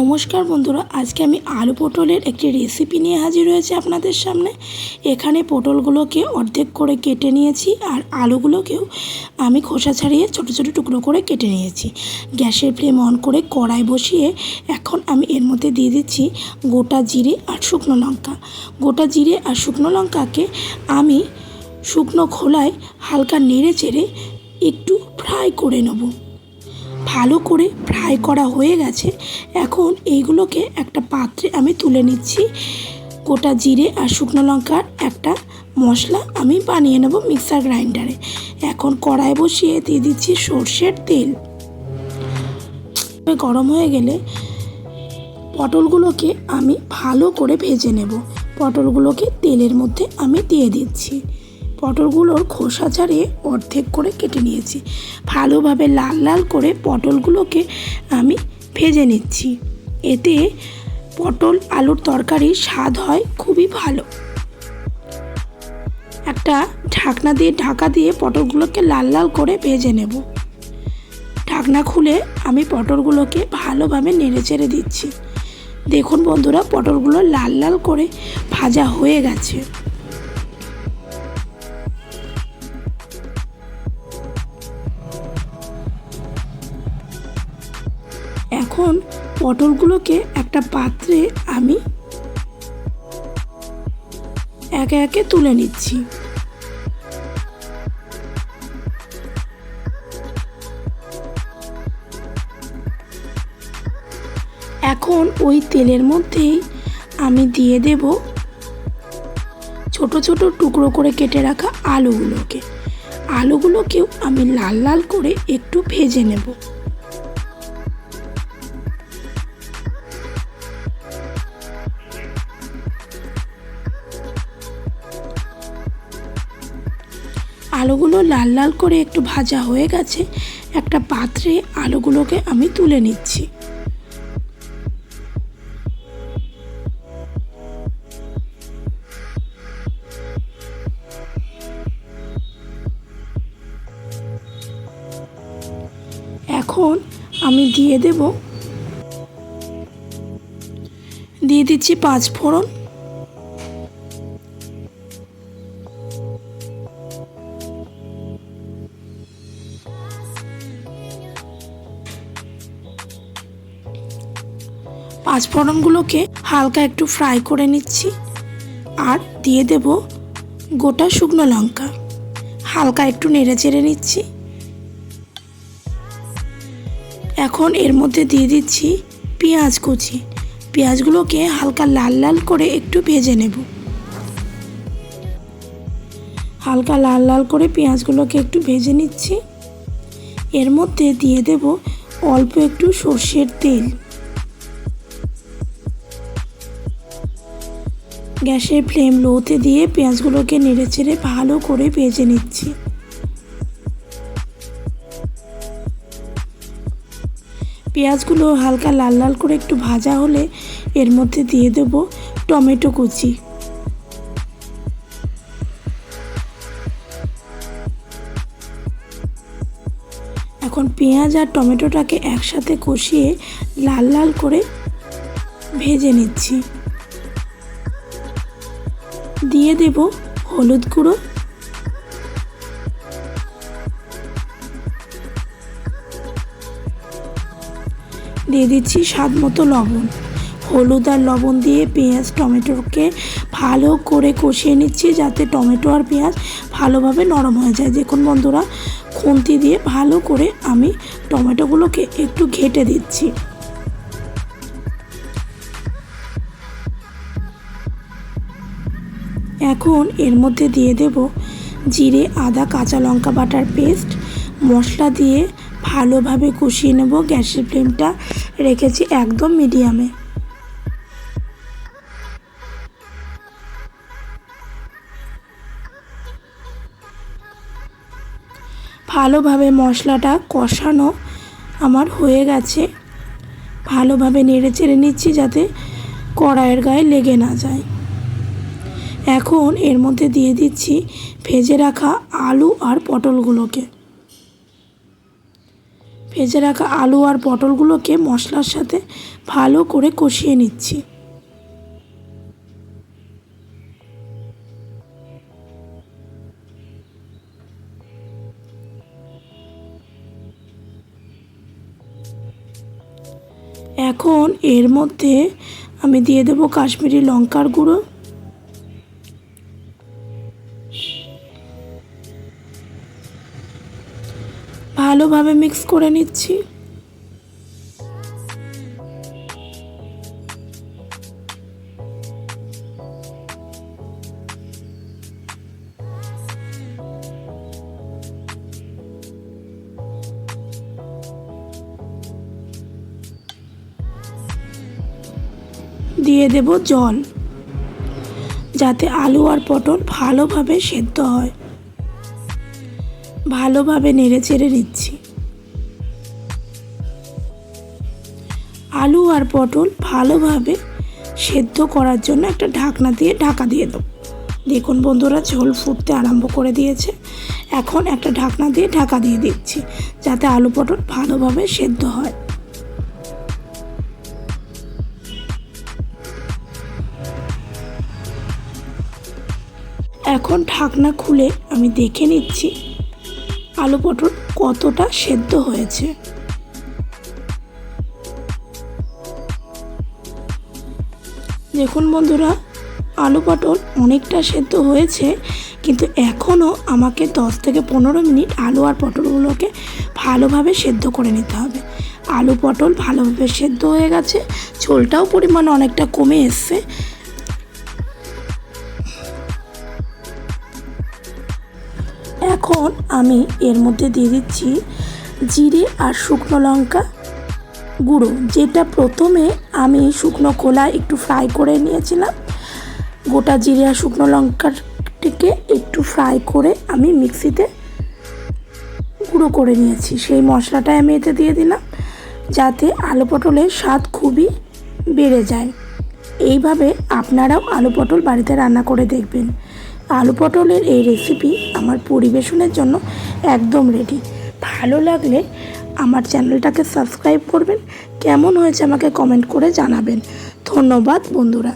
নমস্কার বন্ধুরা, আজকে আমি আলু পটলের একটি রেসিপি নিয়ে হাজির হয়েছে আপনাদের সামনে। এখানে পটলগুলোকে অর্ধেক করে কেটে নিয়েছি আর আলুগুলোকেও আমি খোসা ছাড়িয়ে ছোট ছোট টুকরো করে কেটে নিয়েছি। গ্যাসের ফ্লেম অন করে কড়াই বসিয়ে এখন আমি এর মধ্যে দিয়ে দিচ্ছি গোটা জিরে আর শুকনো লঙ্কা। গোটা জিরে আর শুকনো লঙ্কাকে আমি শুকনো খোলায় হালকা নেড়ে চেড়ে একটু ফ্রাই করে নেব। ভালো করে ফ্রাই করা হয়ে গেছে। এখন এইগুলোকে একটা পাত্রে আমি তুলে নিচ্ছি। গোটা জিরে আর শুকনো লঙ্কার একটা মশলা আমি বানিয়ে নেব মিক্সার গ্রাইন্ডারে। এখন কড়াই বসিয়ে দিয়ে দিচ্ছি সর্ষের তেল। গরম হয়ে গেলে পটলগুলোকে আমি ভালো করে ভেজে নেব। পটলগুলোকে তেলের মধ্যে আমি দিয়ে দিচ্ছি। পটলগুলোর খোসা ছাড়িয়ে অর্ধেক করে কেটে নিয়েছি। ভালোভাবে লাল লাল করে পটলগুলোকে আমি ভেজে নিচ্ছি। এতে পটল আলুর তরকারির স্বাদ হয় খুবই ভালো। একটা ঢাকনা দিয়ে ঢাকা দিয়ে পটলগুলোকে লাল লাল করে ভেজে নেব। ঢাকনা খুলে আমি পটলগুলোকে ভালোভাবে নেড়ে চেড়ে দিচ্ছি। দেখুন বন্ধুরা, পটলগুলো লাল লাল করে ভাজা হয়ে গেছে। এখন পটলগুলোকে একটা পাত্রে আমি একে একে তুলে নিচ্ছি। এখন ওই তেলের মধ্যেই আমি দিয়ে দেব ছোট ছোট টুকরো করে কেটে রাখা আলুগুলোকে। আলুগুলোকেও আমি লাল লাল করে একটু ভেজে নেব। আলুগুলো লাল লাল করে একটু ভাজা হয়ে গেছে, একটা পাত্রে আলুগুলোকে আমি তুলে নিচ্ছি। এখন আমি দিয়ে দেব, দিয়ে দিচ্ছি পাঁচ ফোড়ন পাঁচফোড়নগুলোকে হালকা একটু ফ্রাই করে নিচ্ছি। আর দিয়ে দেব গোটা শুকনো লঙ্কা। হালকা একটু নেড়ে চেড়ে নিচ্ছি। এখন এর মধ্যে দিয়ে দিচ্ছি পেঁয়াজ কুচি। পেঁয়াজগুলোকে হালকা লাল লাল করে একটু ভেজে নেব। হালকা লাল লাল করে পেঁয়াজগুলোকে একটু ভেজে নিচ্ছি। এর মধ্যে দিয়ে দেব অল্প একটু সর্ষের তেল। গ্যাসের ফ্লেম লোতে দিয়ে পেঁয়াজগুলোকে নেড়ে চেড়ে ভালো করে ভেজে নিচ্ছি। পেঁয়াজগুলো হালকা লাল লাল করে একটু ভাজা হলে এর মধ্যে দিয়ে দেব টমেটো কুচি। এখন পেঁয়াজ আর টমেটোটাকে একসাথে কষিয়ে লাল লাল করে ভেজে নিচ্ছি। দিয়ে দেব হলুদ গুঁড়ো। দিয়ে দিচ্ছি স্বাদ মতো লবণ। হলুদ আর লবণ দিয়ে পেঁয়াজ, টমেটোকে ভালো করে কষিয়ে নিচ্ছি যাতে টমেটো আর পেঁয়াজ ভালোভাবে নরম হয়ে যায়। দেখুন বন্ধুরা, খুন্তি দিয়ে ভালো করে আমি টমেটোগুলোকে একটু ঘেটে দিচ্ছি। এখন এর মধ্যে দিয়ে দেব জিরে, আদা, কাঁচা লঙ্কা বাটার পেস্ট। মশলা দিয়ে ভালোভাবে কষিয়ে নেব। গ্যাসের ফ্লেমটা রেখেছি একদম মিডিয়ামে। ভালোভাবে মশলাটা কষানো আমার হয়ে গেছে। ভালোভাবে নেড়ে চেড়ে নিচ্ছি যাতে কড়াইয়ের গায়ে লেগে না যায়। এখন এর মধ্যে দিয়ে দিচ্ছি ভেজে রাখা আলু আর পটলগুলোকে। ভেজে রাখা আলু আর পটলগুলোকে মশলার সাথে ভালো করে কষিয়ে নিচ্ছি। এখন এর মধ্যে আমি দিয়ে দেবো কাশ্মীরি লঙ্কার গুঁড়ো। ভালোভাবে মিক্স করে নিচ্ছি। দিয়ে দেব জল যাতে আলু আর পটল ভালোভাবে সেদ্ধ হয়। ভালোভাবে নেড়ে চেড়ে নিচ্ছি। আলু আর পটল ভালোভাবে সেদ্ধ করার জন্য একটা ঢাকনা দিয়ে ঢাকা দিয়ে দেবো। দেখুন বন্ধুরা, ঝোল ফুটতে আরম্ভ করে দিয়েছে। এখন একটা ঢাকনা দিয়ে ঢাকা দিয়ে দিচ্ছি, যাতে আলু পটল ভালোভাবে সেদ্ধ হয়। এখন ঢাকনা খুলে আমি দেখে নিচ্ছি আলু পটল কতটা সেদ্ধ হয়েছে? দেখুন বন্ধুরা, আলু পটল অনেকটা সেদ্ধ হয়েছে, কিন্তু এখনও আমাকে দশ থেকে পনেরো মিনিট আলু আর পটলগুলোকে ভালোভাবে সেদ্ধ করে নিতে হবে। আলু পটল ভালোভাবে সেদ্ধ হয়ে গেছে, ঝোলটাও পরিমাণ অনেকটা কমে এসছে। এখন আমি এর মধ্যে দিয়ে দিচ্ছি জিরে আর শুকনো লঙ্কা গুঁড়ো, যেটা প্রথমে আমি শুকনো খোলা একটু ফ্রাই করে নিয়েছিলাম। গোটা জিরে আর শুকনো লঙ্কাটিকে একটু ফ্রাই করে আমি মিক্সিতে গুঁড়ো করে নিয়েছি। সেই মশলাটাই আমি এতে দিয়ে দিলাম, যাতে আলু পটলের স্বাদ খুবই বেড়ে যায়। এইভাবে আপনারাও আলু পটল বাড়িতে রান্না করে দেখবেন। আলু পটলের এই রেসিপি আমার পরিবেশনের জন্য একদম রেডি ভালো লাগলে আমার চ্যানেলটাকে সাবস্ক্রাইব করবেন। কেমন হয়েছে আমাকে কমেন্ট করে জানাবেন। ধন্যবাদ বন্ধুরা।